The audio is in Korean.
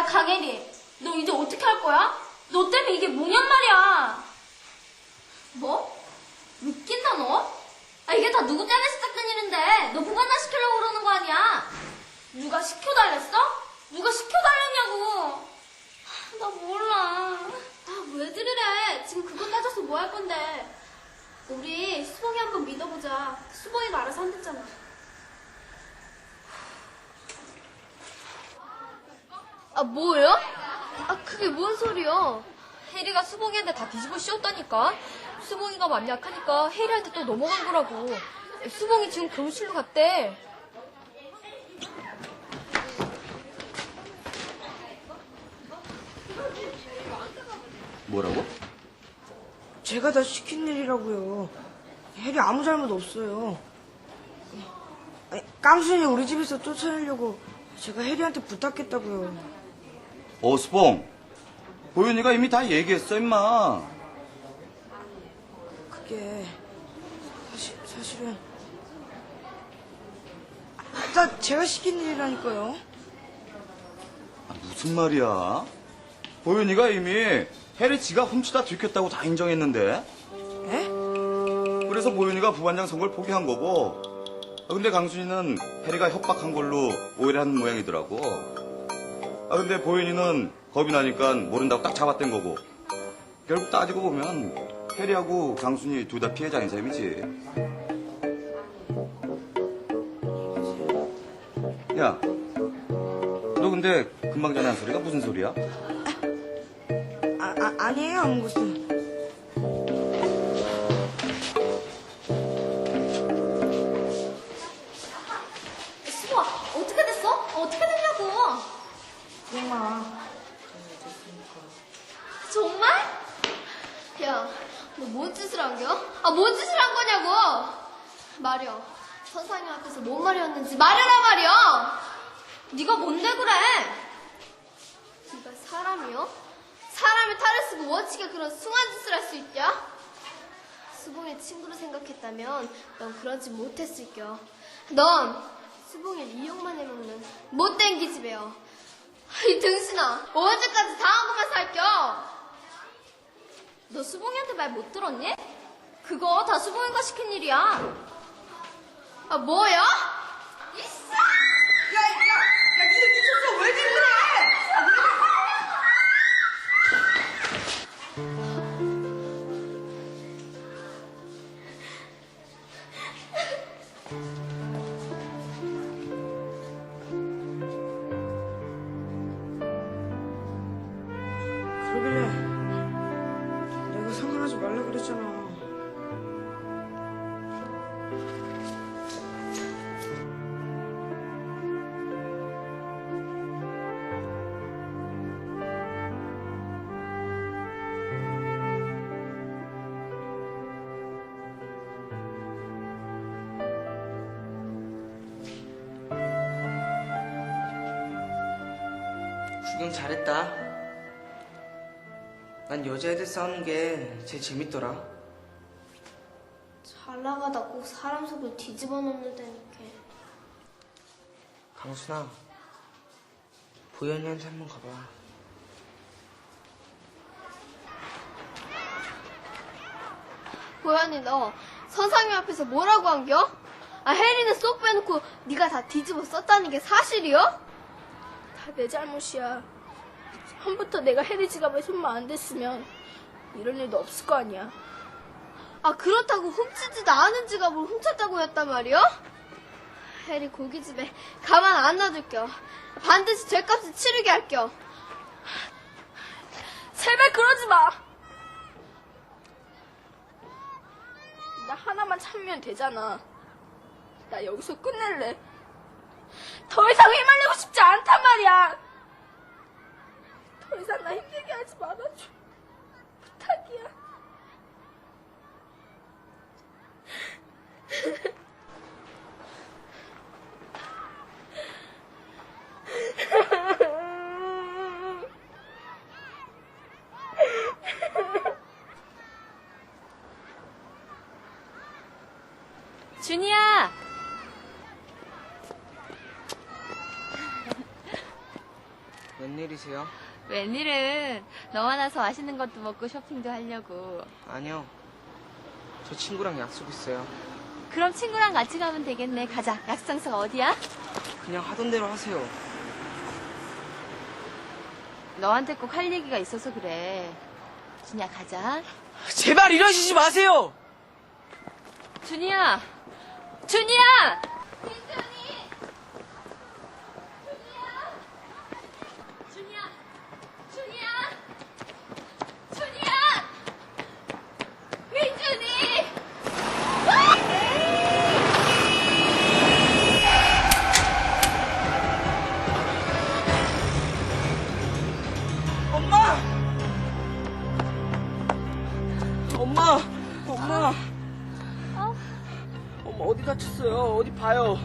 야, 강혜리. 너 이제 어떻게 할 거야? 너 때문에 이게 뭐냔 말이야. 뭐? 웃긴다, 너? 아, 이게 다 누구 때문에 시작된 일인데, 너 부관나 시키려고 그러는 거 아니야? 누가 시켜달랬어? 누가 시켜달랬냐고. 하, 나 몰라. 아, 왜 들으래? 지금 그거 따져서 뭐 할 건데. 우리 수봉이 한번 믿어보자. 수봉이가 알아서 한댔잖아. 아, 뭐예요? 아, 그게 뭔 소리야? 혜리가 수봉이한테 다 뒤집어 씌웠다니까? 수봉이가 맘 약하니까 혜리한테 또 넘어간 거라고. 수봉이 지금 교무실로 갔대. 뭐라고? 제가 다 시킨 일이라고요. 혜리 아무 잘못 없어요. 아니, 깡순이 우리 집에서 쫓아내려고 제가 혜리한테 부탁했다고요. 어, 수봉. 보윤이가 이미 다 얘기했어, 임마. 그게 사실 사실은 아, 다 제가 시킨 일이라니까요. 아, 무슨 말이야? 보윤이가 이미 혜리 지가 훔치다 들켰다고 다 인정했는데. 에? 그래서 보윤이가 부반장 선거를 포기한 거고. 아, 근데 강순이는 혜리가 협박한 걸로 오해를 하는 모양이더라고. 아, 근데 보윤이는 겁이 나니까 모른다고 딱 잡아댄 거고. 결국 따지고 보면 혜리하고 강순이 둘 다 피해자인 셈이지. 야, 너 근데 금방 전에 한 소리가 무슨 소리야? 아, 아 아니에요 아무것 정말? 야, 너 뭔 짓을 한 겨? 아, 뭔 짓을 한 거냐고! 말이야. 선상님 앞에서 뭔 말이었는지 말해라 말이야! 네가 뭔데 그래? 네가 사람이요? 사람이 탈을 쓰고 원치게 그런 숭한 짓을 할 수 있냐? 수봉의 친구로 생각했다면 넌 그런 짓 못했을 겨. 넌 수봉을 이용만 해먹는 못된 기집애여. 이 등신아, 언제까지 당한 것만 살겨? 너 수봉이한테 말 못 들었니? 그거 다 수봉이가 시킨 일이야. 아, 뭐야? 야, 그러길래 내가 상관하지 말라 그랬잖아. 구경 잘했다. 난 여자애들 싸우는 게 제일 재밌더라. 잘 나가다 꼭 사람 속을 뒤집어 놓는다니까. 강순아, 보현이한테 한번 가봐. 보현이 너 선상님 앞에서 뭐라고 한겨? 아 혜리는 쏙 빼놓고 네가 다 뒤집어 썼다는 게 사실이요? 다 내 잘못이야. 처음부터 내가 혜리 지갑에 손만 안 댔으면 이런 일도 없을 거 아니야. 아 그렇다고 훔치지도 않은 지갑을 훔쳤다고 했단 말이요? 혜리 고깃집에 가만 안 놔둘겨. 반드시 죄값을 치르게 할겨. 제발 그러지 마. 나 하나만 참으면 되잖아. 나 여기서 끝낼래. 더 이상 휘말리고 싶지 않단 말이야. 더 이상 나 힘들게 하지 말아줘. 부탁이야. 준이야. 웬일? 웬일이세요? 웬일은 너와 나서 맛있는 것도 먹고 쇼핑도 하려고. 아니요. 저 친구랑 약속 있어요. 그럼 친구랑 같이 가면 되겠네. 가자. 약속 장소가 어디야? 그냥 하던 대로 하세요. 너한테 꼭 할 얘기가 있어서 그래. 준이야 가자. 제발 이러시지 마세요! 준이야! 준이야! 엄마, 엄마. 어? 엄마 어디 다쳤어요? 어디 봐요.